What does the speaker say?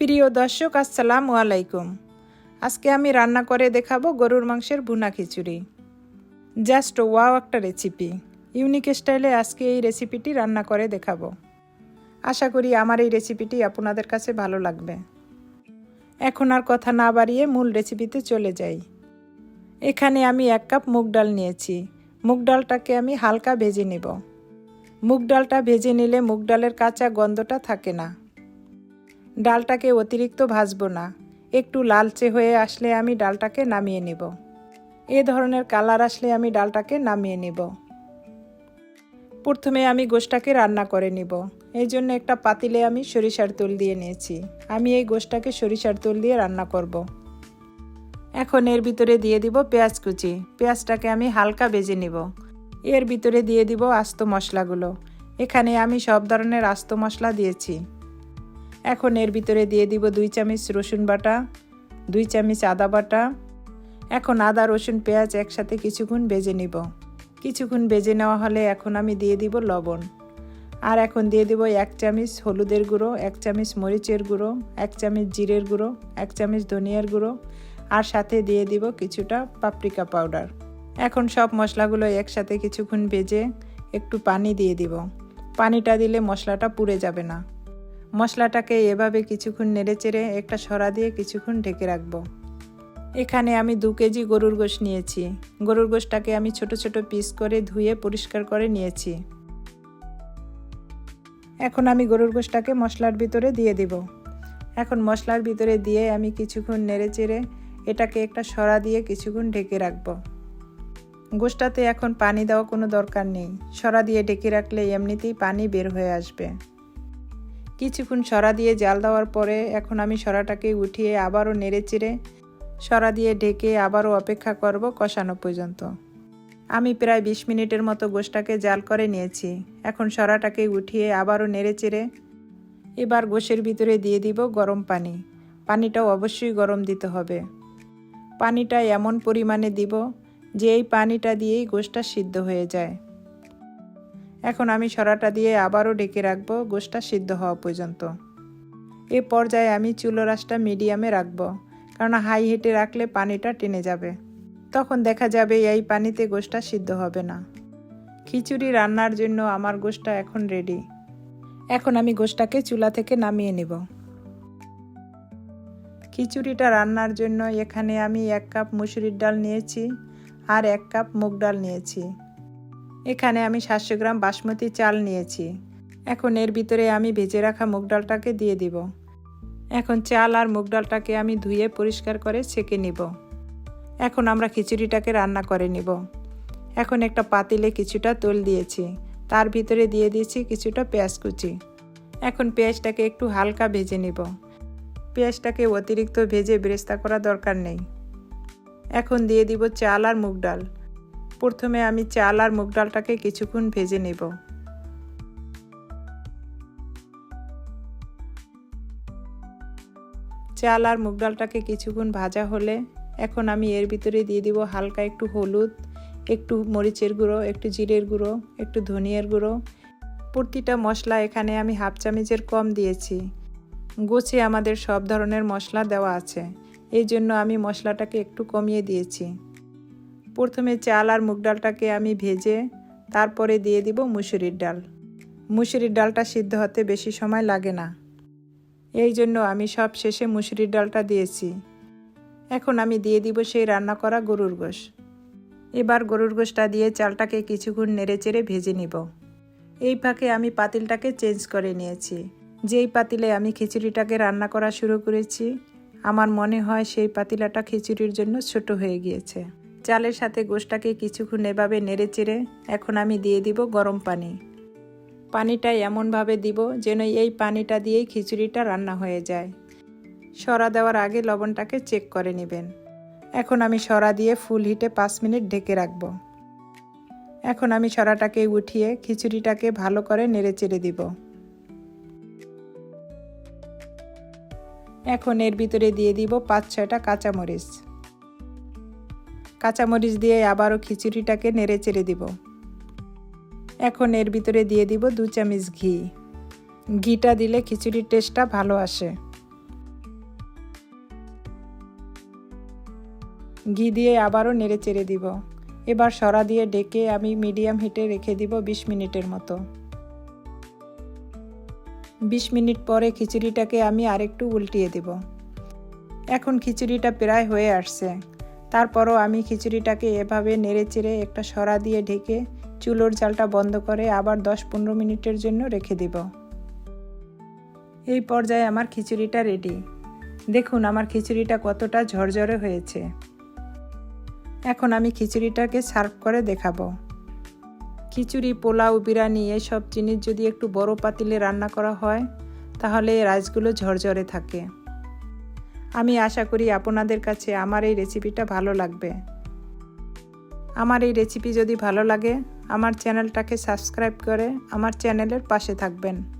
প্রিয় দর্শক, আসসালামু আলাইকুম। আজকে আমি রান্না করে দেখাবো গরুর মাংসের ভুনা খিচুড়ি। জাস্ট ওয়াও একটা রেসিপি। ইউনিক স্টাইলে আজকে এই রেসিপিটি রান্না করে দেখাবো। আশা করি আমার এই রেসিপিটি আপনাদের কাছে ভালো লাগবে। এখন আর কথা না বাড়িয়ে মূল রেসিপিতে চলে যাই। এখানে আমি এক কাপ মুগ ডাল নিয়েছি। মুগ ডালটাকে আমি হালকা ভেজে নেব। মুগ ডালটা ভেজে নিলে মুগ ডালের কাঁচা গন্ধটা থাকে না। ডালটাকে অতিরিক্ত ভাজবো না। একটু লালচে হয়ে আসলে আমি ডালটাকে নামিয়ে নেব। এ ধরনের কালার আসলে আমি ডালটাকে নামিয়ে নেব। প্রথমে আমি গোশটাকে রান্না করে নিব। এই জন্য একটা পাতিলে আমি সরিষার তেল দিয়ে নিয়েছি। আমি এই গোশটাকে সরিষার তেল দিয়ে রান্না করব। এখন এর ভিতরে দিয়ে দিব পেঁয়াজ কুচি। পেঁয়াজটাকে আমি হালকা বেজে নিব। এর ভিতরে দিয়ে দিব আস্ত মশলাগুলো। এখানে আমি সব ধরনের আস্ত মশলা দিয়েছি। এখন এর ভিতরে দিয়ে দিব দুই চামচ রসুন বাটা, দুই চামচ আদা বাটা। এখন আদা, রসুন, পেঁয়াজ একসাথে কিছুক্ষণ বেজে নিব। কিছুক্ষণ বেজে নেওয়া হলে এখন আমি দিয়ে দিব লবণ। আর এখন দিয়ে দিব এক চামচ হলুদের গুঁড়ো, এক চামচ মরিচের গুঁড়ো, এক চামচ জিরের গুঁড়ো, এক চামচ ধনিয়ার গুঁড়ো। আর সাথে দিয়ে দিব কিছুটা পাপরিকা পাউডার। এখন সব মশলাগুলো একসাথে কিছুক্ষণ ভেজে একটু পানি দিয়ে দিব। পানিটা দিলে মশলাটা পুড়ে যাবে না। মশলাটাকে এভাবে কিছুক্ষণ নেড়েচেড়ে একটা সরা দিয়ে কিছুক্ষণ ঢেকে রাখব। এখানে আমি দু কেজি গরুর গোশ নিয়েছি। গরুর গোশটাকে আমি ছোট ছোট পিস করে ধুয়ে পরিষ্কার করে নিয়েছি। এখন আমি গরুর গোশটাকে মশলার ভিতরে দিয়ে দিব। এখন মশলার ভিতরে দিয়ে আমি কিছুক্ষণ নেড়েচেড়ে এটাকে একটা সরা দিয়ে কিছুক্ষণ ঢেকে রাখব। গোশটাতে এখন পানি দেওয়া কোনো দরকার নেই। সরা দিয়ে ঢেকে রাখলে এমনিতেই পানি বের হয়ে আসবে। কিছুক্ষণ সরা দিয়ে জাল দেওয়ার পরে এখন আমি সরাটাকে উঠিয়ে আবারও নেড়ে চেড়ে সরা দিয়ে ঢেকে আবারও অপেক্ষা করব কষানো পর্যন্ত। আমি প্রায় বিশ মিনিটের মতো গোশটাকে জাল করে নিয়েছি। এখন সরাটাকে উঠিয়ে আবারও নেড়ে চেড়ে এবার গোশের ভিতরে দিয়ে দিব গরম পানি। পানিটাও অবশ্যই গরম দিতে হবে। পানিটা এমন পরিমাণে দিব যে এই পানিটা দিয়েই গোশটা সিদ্ধ হয়ে যায়। এখন আমি সরাটা দিয়ে আবারও ডেকে রাখব, গোশটা সিদ্ধ হওয়া পর্যন্ত। এ পর্যায়ে আমি চুলো রাসটা মিডিয়ামে রাখব, কারণ হাই হিটে রাখলে পানিটা টেনে যাবে। তখন দেখা যাবে এই পানিতে গোশটা সিদ্ধ হবে না। খিচুড়ি রান্নার জন্য আমার গোশটা এখন রেডি। এখন আমি গোশটাকে চুলা থেকে নামিয়ে নেব। খিচুড়িটা রান্নার জন্য এখানে আমি এক কাপ মুসুরির ডাল নিয়েছি আর এক কাপ মুগ ডাল নিয়েছি। এখানে আমি সাতশো গ্রাম বাসমতি চাল নিয়েছি। এখন এর ভিতরে আমি ভেজে রাখা মুগ ডালটাকে দিয়ে দিব। এখন চাল আর মুগ ডালটাকে আমি ধুয়ে পরিষ্কার করে ছেঁকে নিব। এখন আমরা খিচুড়িটাকে রান্না করে নিব। এখন একটা পাতিলে কিছুটা তোল দিয়েছি। তার ভিতরে দিয়ে দিয়েছি কিছুটা পেঁয়াজ কুচি। এখন পেঁয়াজটাকে একটু হালকা ভেজে নিব। পেঁয়াজটাকে অতিরিক্ত ভেজে বেরেস্তা করা দরকার নেই। এখন দিয়ে দিব চাল আর মুগ ডাল। প্রথমে আমি চাল আর মুগ ডালটাকে কিছুক্ষণ ভেজে নেব। চাল আর মুগ ডালটাকে কিছুক্ষণ ভাজা হলে এখন আমি এর ভিতরে দিয়ে দিব হালকা একটু হলুদ, একটু মরিচের গুঁড়ো, একটু জিরের গুঁড়ো, একটু ধনিয়ার গুঁড়ো। প্রতিটা মশলা এখানে আমি হাফ চামচের কম দিয়েছি। গোছে আমাদের সব ধরনের মশলা দেওয়া আছে। এই জন্য আমি মশলাটাকে একটু কমিয়ে দিয়েছি। প্রথমে চাল আর মুগ ডালটাকে আমি ভেজে তারপরে দিয়ে দিব মুসুরির ডাল। মুসুরির ডালটা সিদ্ধ হতে বেশি সময় লাগে না। এই জন্য আমি সব শেষে মুসুরির ডালটা দিয়েছি। এখন আমি দিয়ে দিব সেই রান্না করা গরুর গোশ। এবার গরুর গোশটা দিয়ে চালটাকে কিছুক্ষণ নেড়ে চেড়ে ভেজে নিব। এই ফাঁকে আমি পাতিলটাকে চেঞ্জ করে নিয়েছি। যেই পাতিলে আমি খিচুড়িটাকে রান্না করা শুরু করেছি, আমার মনে হয় সেই পাতিলাটা খিচুড়ির জন্য ছোট হয়ে গিয়েছে। চালের সাথে গোশটাকে কিছুক্ষণ এভাবে নেড়ে চেড়ে এখন আমি দিয়ে দিব গরম পানি। পানিটা এমনভাবে দিব যেন এই পানিটা দিয়েই খিচুড়িটা রান্না হয়ে যায়। সরা দেওয়ার আগে লবণটাকে চেক করে নেবেন। এখন আমি সরা দিয়ে ফুল হিটে পাঁচ মিনিট ঢেকে রাখব। এখন আমি সরাটাকে উঠিয়ে খিচুড়িটাকে ভালো করে নেড়ে চেড়ে দিব। এখন এর ভিতরে দিয়ে দিব পাঁচ ছয়টা কাঁচামরিচ। কাঁচামরিচ দিয়ে আবারও খিচুড়িটাকে নেড়ে চেড়ে দিব। এখন এর ভিতরে দিয়ে দিব দু চামচ ঘি। ঘিটা দিলে খিচুড়ির টেস্টটা ভালো আসে। ঘি দিয়ে আবারও নেড়ে চেড়ে দিব। এবার সরা দিয়ে ডেকে আমি মিডিয়াম হিটে রেখে দিব ২০ মিনিটের মতো। ২০ মিনিট পরে খিচুড়িটাকে আমি আরেকটু উল্টিয়ে দেব। এখন খিচুড়িটা প্রায় হয়ে আসছে। তারপরও আমি খিচুড়িটাকে এভাবে নেড়ে চেড়ে একটা সরা দিয়ে ঢেকে চুলোর জালটা বন্ধ করে আবার দশ পনেরো মিনিটের জন্য রেখে দিব। এই পর্যায়ে আমার খিচুড়িটা রেডি দেখুন আমার খিচুড়িটা কতটা ঝরঝরে হয়েছে। এখন আমি খিচুড়িটাকে সার্ভ করে দেখাবো। খিচুড়ি, পোলাও, বিরিয়ানি এসব জিনিস যদি একটু বড় পাতিলে রান্না করা হয়, তাহলে রাইসগুলো ঝরঝরে থাকে। আমি আশা করি আপনাদের কাছে আমার এই রেসিপিটা ভালো লাগবে। আমার এই রেসিপি যদি ভালো লাগে, আমার চ্যানেলটাকে সাবস্ক্রাইব করে আমার চ্যানেলের পাশে থাকবেন।